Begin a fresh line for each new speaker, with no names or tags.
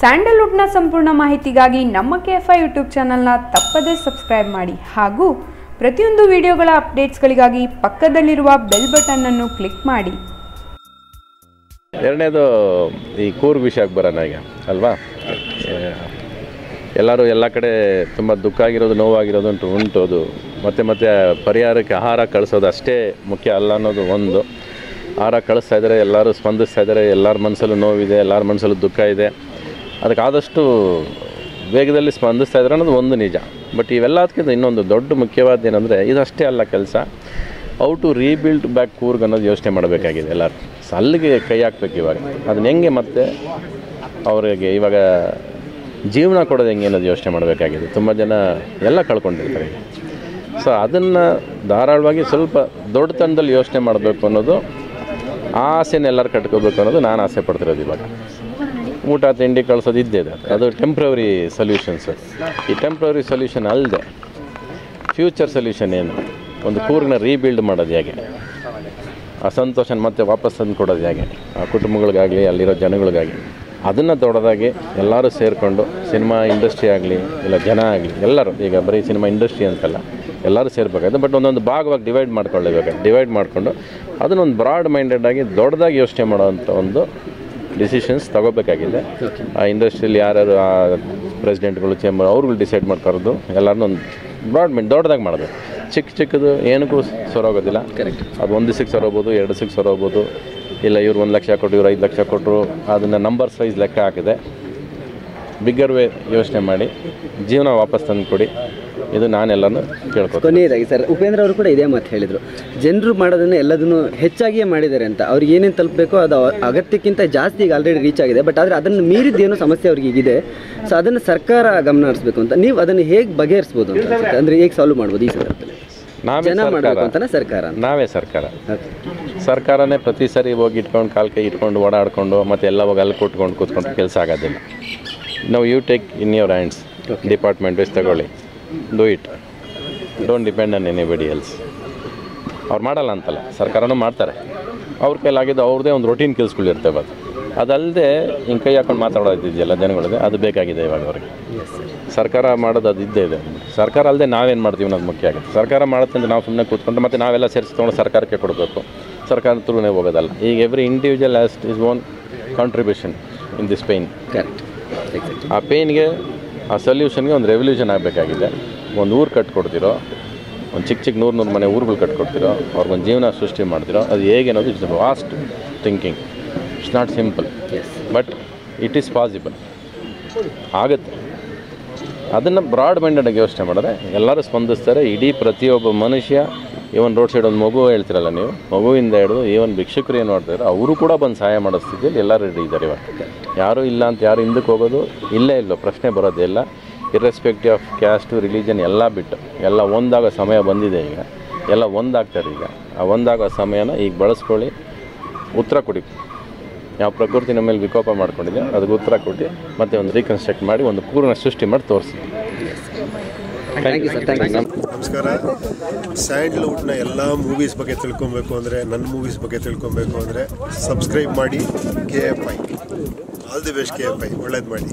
ಸ್ಯಾಂಡಲ್ವುಡ್ನ ಸಂಪೂರ್ಣ ಮಾಹಿತಿಗಾಗಿ ನಮ್ಮ ಕೆ ಎಫ್ ಐ ಯೂಟ್ಯೂಬ್ ಚಾನಲ್ನ ತಪ್ಪದೇ ಸಬ್ಸ್ಕ್ರೈಬ್ ಮಾಡಿ ಹಾಗೂ ಪ್ರತಿಯೊಂದು ವಿಡಿಯೋಗಳ ಅಪ್ಡೇಟ್ಸ್ಗಳಿಗಾಗಿ ಪಕ್ಕದಲ್ಲಿರುವ ಬೆಲ್ ಬಟನ್ನನ್ನು ಕ್ಲಿಕ್ ಮಾಡಿ.
ಎರಡನೇದು ಈ ಕೂರ್ ವಿಷಯಕ್ಕೆ ಬರೋಣ ಈಗ, ಅಲ್ವಾ? ಎಲ್ಲರೂ ಎಲ್ಲ ಕಡೆ ತುಂಬ ದುಃಖ ಆಗಿರೋದು, ನೋವಾಗಿರೋದು ಉಂಟು ಉಂಟು ಅದು. ಮತ್ತೆ ಮತ್ತೆ ಪರಿಹಾರಕ್ಕೆ ಆಹಾರ ಕಳಿಸೋದು ಅಷ್ಟೇ ಮುಖ್ಯ ಅಲ್ಲ ಅನ್ನೋದು ಒಂದು. ಆಹಾರ ಕಳಿಸ್ತಾ ಇದ್ದಾರೆ, ಎಲ್ಲರೂ ಸ್ಪಂದಿಸ್ತಾ ಇದ್ದಾರೆ, ಎಲ್ಲರ ಮನಸ್ಸಲ್ಲೂ ನೋವಿದೆ, ಎಲ್ಲರ ಮನಸ್ಸಲ್ಲೂ ದುಃಖ ಇದೆ. ಅದಕ್ಕೆ ಆದಷ್ಟು ವೇಗದಲ್ಲಿ ಸ್ಪಂದಿಸ್ತಾ ಇದ್ದಾರೆ ಅನ್ನೋದು ಒಂದು ನಿಜ. ಬಟ್ ಇವೆಲ್ಲದಕ್ಕಿಂತ ಇನ್ನೊಂದು ದೊಡ್ಡ ಮುಖ್ಯವಾದ ಏನಂದರೆ ಇದಷ್ಟೇ ಅಲ್ಲ ಕೆಲಸ. ಔ ಟು ರೀಬಿಲ್ಡ್ ಬ್ಯಾಕ್ ಕೂರ್ಗ್ ಅನ್ನೋದು ಯೋಚನೆ ಮಾಡಬೇಕಾಗಿದೆ ಎಲ್ಲರೂ. ಸಲ್ಲಿಗೆ ಕೈ ಹಾಕ್ಬೇಕು ಇವಾಗ. ಅದನ್ನ ಹೆಂಗೆ ಮತ್ತೆ ಅವರಿಗೆ ಇವಾಗ ಜೀವನ ಕೊಡೋದು ಹೆಂಗೆ ಅನ್ನೋದು ಯೋಚನೆ ಮಾಡಬೇಕಾಗಿದೆ. ತುಂಬ ಜನ ಎಲ್ಲ ಕಳ್ಕೊಂಡಿರ್ತಾರೆ. ಸೊ ಅದನ್ನು ಧಾರಾಳವಾಗಿ ಸ್ವಲ್ಪ ದೊಡ್ಡ ತಂಡದಲ್ಲಿ ಯೋಚನೆ ಮಾಡಬೇಕು ಅನ್ನೋದು ಆ ಆಸೆನ ಎಲ್ಲರೂ ಕಟ್ಕೋಬೇಕು ಅನ್ನೋದು ನಾನು ಆಸೆ ಪಡ್ತಿರೋದು ಇವಾಗ. ಊಟ, ತಿಂಡಿ ಕಳ್ಸೋದು ಇದ್ದೇ ಇದೆ. ಅದು ಟೆಂಪ್ರವರಿ ಸೊಲ್ಯೂಷನ್ ಸರ್ ಈ ಟೆಂಪ್ರವರಿ ಸೊಲ್ಯೂಷನ್ ಅಲ್ಲದೆ ಫ್ಯೂಚರ್ ಸೊಲ್ಯೂಷನ್ ಏನು? ಒಂದು ಪೂರ್ಣ ರೀಬಿಲ್ಡ್ ಮಾಡೋದು ಹೇಗೆ? ಆ ಸಂತೋಷನ ಮತ್ತೆ ವಾಪಸ್ ತಂದು ಕೊಡೋದು ಹೇಗೆ? ಆ ಕುಟುಂಬಗಳಿಗಾಗಲಿ, ಅಲ್ಲಿರೋ ಜನಗಳಿಗಾಗಲಿ. ಅದನ್ನು ದೊಡ್ಡದಾಗಿ ಎಲ್ಲರೂ ಸೇರಿಕೊಂಡು ಸಿನಿಮಾ ಇಂಡಸ್ಟ್ರಿ ಆಗಲಿ, ಇಲ್ಲ ಜನ ಆಗಲಿ, ಎಲ್ಲರೂ, ಈಗ ಬರೀ ಸಿನಿಮಾ ಇಂಡಸ್ಟ್ರಿ ಅಂತಲ್ಲ, ಎಲ್ಲರೂ ಸೇರ್ಬೇಕಾಗುತ್ತೆ ಬಟ್ ಒಂದೊಂದು ಭಾಗವಾಗಿ ಡಿವೈಡ್ ಮಾಡ್ಕೊಳ್ಳೇಬೇಕು ಡಿವೈಡ್ ಮಾಡಿಕೊಂಡು ಅದನ್ನೊಂದು ಬ್ರಾಡ್ ಮೈಂಡೆಡ್ ಆಗಿ ದೊಡ್ಡದಾಗಿ ಯೋಚನೆ ಮಾಡೋವಂಥ ಒಂದು ಡಿಸಿಷನ್ಸ್ ತಗೋಬೇಕಾಗಿದೆ. ಆ ಇಂಡಸ್ಟ್ರಿಯಲ್ಲಿ ಯಾರ್ಯಾರು ಆ ಪ್ರೆಸಿಡೆಂಟ್ಗಳು ಚೇಂಬರ್ ಅವ್ರುಗಳು ಡಿಸೈಡ್ ಮಾಡ್ಕೊಳ್ಳೋದು ಎಲ್ಲರನ್ನೂ ಒಂದು ಬ್ರಾಡ್ಮೆಂಟ್ ದೊಡ್ಡದಾಗಿ ಮಾಡೋದು. ಚಿಕ್ಕ ಚಿಕ್ಕದು ಏನಕ್ಕೂ ಸೊರೋಗೋದಿಲ್ಲ. ಕರೆಕ್ಟ್ ಅದು ಒಂದು ದಿವಸಕ್ಕೆ ಸರೋಬೋದು ಎರಡು ದಿವಸಕ್ಕೆ ಸರೋಬೋದು ಇಲ್ಲ ಇವ್ರು ಒಂದು ಲಕ್ಷ ಕೊಟ್ಟು ಇವ್ರು ಐದು ಲಕ್ಷ ಕೊಟ್ಟರು ಅದನ್ನು ನಂಬರ್ ವೈಸ್ ಲೆಕ್ಕ ಹಾಕಿದೆ. ಬಿಗ್ಗರ್ ವೇ ಯೋಚನೆ ಮಾಡಿ ಜೀವನ ವಾಪಸ್ ತಂದು ಕೊಡಿ ಇದು ನಾನೆಲ್ಲನೂ ಕೇಳ್ಕೊತೀನಿ.
ಕೊನೆಯದಾಗಿ ಸರ್ ಉಪೇಂದ್ರ ಅವರು ಕೂಡ ಇದೇ ಮಾತು ಹೇಳಿದರು. ಜನರು ಮಾಡೋದನ್ನು ಎಲ್ಲದನ್ನು ಹೆಚ್ಚಾಗಿಯೇ ಮಾಡಿದ್ದಾರೆ ಅಂತ. ಅವ್ರಿಗೆ ಏನೇನು ತಲುಪಬೇಕೋ ಅದು ಅಗತ್ಯಕ್ಕಿಂತ ಜಾಸ್ತಿ ಈಗ ಆಲ್ರೆಡಿ ರೀಚ್ ಆಗಿದೆ. ಬಟ್ ಆದರೆ ಅದನ್ನು ಮೀರಿದ್ದೇನೋ ಸಮಸ್ಯೆ ಅವ್ರಿಗೆ ಈಗಿದೆ. ಸೊ ಅದನ್ನು ಸರ್ಕಾರ ಗಮನ ಹರಿಸ್ಬೇಕು ಅಂತ. ನೀವು ಅದನ್ನು ಹೇಗೆ ಬಗೆಹರಿಸ್ಬೋದು ಅಂತ ಅನ್ಸುತ್ತೆ. ಅಂದರೆ ಹೇಗೆ ಸಾಲ್ವ್ ಮಾಡ್ಬೋದು ಈ ಸಂದರ್ಭದಲ್ಲಿ?
ನಾವೇ
ಜನ ಮಾಡಬೇಕು
ಸರ್ಕಾರ
ಅಂತಾನೆ ಸರ್ಕಾರ? ಅಂತ
ನಾವೇ ಸರ್ಕಾರ. ಸರ್ಕಾರನೇ ಪ್ರತಿ ಸರಿ ಹೋಗಿ ಇಟ್ಕೊಂಡು ಕಾಲು ಕೈ ಇಟ್ಕೊಂಡು ಓಡಾಡಿಕೊಂಡು ಮತ್ತೆ ಎಲ್ಲ ಹೋಗಿ ಅಲ್ಲಿ ಕೊಟ್ಕೊಂಡು ಕೂತ್ಕೊಂಡು ಕೆಲಸ ಆಗೋದಿಲ್ಲ. ನಾವು you take in your hands department wise ತಗೊಳ್ಳಿ. Do it don't depend on anybody else ಅವ್ರು ಮಾಡಲ್ಲ ಅಂತಲ್ಲ ಸರ್ಕಾರನೂ ಮಾಡ್ತಾರೆ. ಅವ್ರ ಕೈಲಾಗಿದ್ದು ಅವ್ರದ್ದೇ ಒಂದು ರೊಟೀನ್ ಕೆಲಸಗಳಿರ್ತವೆ ಅದು. ಅದಲ್ಲದೆ ಹಿಂಗೆ ಕೈ ಹಾಕೊಂಡು ಮಾತಾಡೋದಿದೆಯಲ್ಲ ಜನಗಳಿಗೆ ಅದು ಬೇಕಾಗಿದೆ ಇವಾಗ ಅವ್ರಿಗೆ. ಸರ್ಕಾರ ಮಾಡೋದು ಅದು ಇದ್ದೇ ಇದೆ. ಸರ್ಕಾರ ಅಲ್ಲದೆ ನಾವೇನು ಮಾಡ್ತೀವಿ ಅನ್ನೋದು ಮುಖ್ಯ ಆಗುತ್ತೆ. ಸರ್ಕಾರ ಮಾಡುತ್ತೆ ಅಂದರೆ ನಾವು ಸುಮ್ಮನೆ ಕೂತ್ಕೊಂಡು ಮತ್ತು ನಾವೆಲ್ಲ ಸೇರಿಸಿ ತೊಗೊಂಡು ಸರ್ಕಾರಕ್ಕೆ ಕೊಡಬೇಕು. ಸರ್ಕಾರ ಥ್ರೂನೇ ಹೋಗೋದಲ್ಲ. ಈಗ every individual has his own contribution in this pain
correct
ಆ ಪೇಯ್ನ್ಗೆ ಆ ಸೊಲ್ಯೂಷನ್ಗೆ ಒಂದು ರೆವಲ್ಯೂಷನ್ ಆಗಬೇಕಾಗಿದೆ. ಒಂದು ಊರು ಕಟ್ಕೊಡ್ತಿರೋ ಒಂದು ಚಿಕ್ಕ ಚಿಕ್ಕ ನೂರು ನೂರು ಮನೆ ಊರುಗಳು ಕಟ್ಕೊಡ್ತಿರೋ ಅವ್ರಿಗೊಂದು ಜೀವನ ಸೃಷ್ಟಿ ಮಾಡ್ತಿರೋ ಅದು ಹೇಗೆ ಅನ್ನೋದು it's vast thinking it's not simple but it is possible ಆಗುತ್ತೆ. ಅದನ್ನು ಬ್ರಾಡ್ ಮೈಂಡೆಡಾಗಿ ಯೋಚನೆ ಮಾಡಿದ್ರೆ ಎಲ್ಲರೂ ಸ್ಪಂದಿಸ್ತಾರೆ ಇಡೀ ಪ್ರತಿಯೊಬ್ಬ ಮನುಷ್ಯ ಇವನ್ ರೋಡ್ ಸೈಡ್ ಒಂದು ಮಗು ಹೇಳ್ತಿರಲ್ಲ ನೀವು, ಮಗುವಿಂದ ಹಿಡಿದು ಈವನ್ ಭಿಕ್ಷಕರು ಏನು ಮಾಡ್ತಾರೆ ಅವರು ಕೂಡ ಬಂದು ಸಹಾಯ ಮಾಡೋ ಸ್ಥಿತಿಯಲ್ಲಿ ಎಲ್ಲ ರೆಡಿ ಇದ್ದಾರೆ ಇವಾಗ. ಯಾರೂ ಇಲ್ಲ ಅಂತ ಯಾರು ಹಿಂದಕ್ಕೆ ಹೋಗೋದು ಇಲ್ಲೇ ಇಲ್ಲ, ಪ್ರಶ್ನೆ ಬರೋದೇ ಇಲ್ಲ. ಇರ್ರೆಸ್ಪೆಕ್ಟಿವ್ ಆಫ್ ಕ್ಯಾಸ್ಟು ರಿಲಿಜನ್ ಎಲ್ಲ ಬಿಟ್ಟು, ಎಲ್ಲ ಒಂದಾಗೋ ಸಮಯ ಬಂದಿದೆ ಈಗ. ಎಲ್ಲ ಒಂದಾಗ್ತಾರೆ ಈಗ. ಆ ಒಂದಾಗೋ ಸಮಯನ ಈಗ ಬಳಸ್ಕೊಳ್ಳಿ. ಉತ್ತರ ಕೊಡಿ. ಯಾವ ಪ್ರಕೃತಿ ನಮ್ಮ ಮೇಲೆ ವಿಕೋಪ ಮಾಡ್ಕೊಂಡಿದೆ, ಅದಕ್ಕೆ ಉತ್ತರ ಕೊಟ್ಟು ಮತ್ತೆ ಒಂದು ರೀಕನ್ಸ್ಟ್ರಕ್ಟ್ ಮಾಡಿ, ಒಂದು ಪೂರ್ಣ ಸೃಷ್ಟಿ ಮಾಡಿ ತೋರಿಸಿ
thank you sir thank you
ನಮಸ್ಕಾರ. ಸ್ಯಾಂಡಲ್ವುಡ್ನ ಎಲ್ಲ ಮೂವೀಸ್ ಬಗ್ಗೆ ತಿಳ್ಕೊಬೇಕು ಅಂದರೆ ನನ್ನ ಮೂವೀಸ್ ಬಗ್ಗೆ ತಿಳ್ಕೊಬೇಕು ಅಂದರೆ ಸಬ್ಸ್ಕ್ರೈಬ್ ಮಾಡಿ K F I all the best K F I ಒಳ್ಳೇದು ಮಾಡಿ.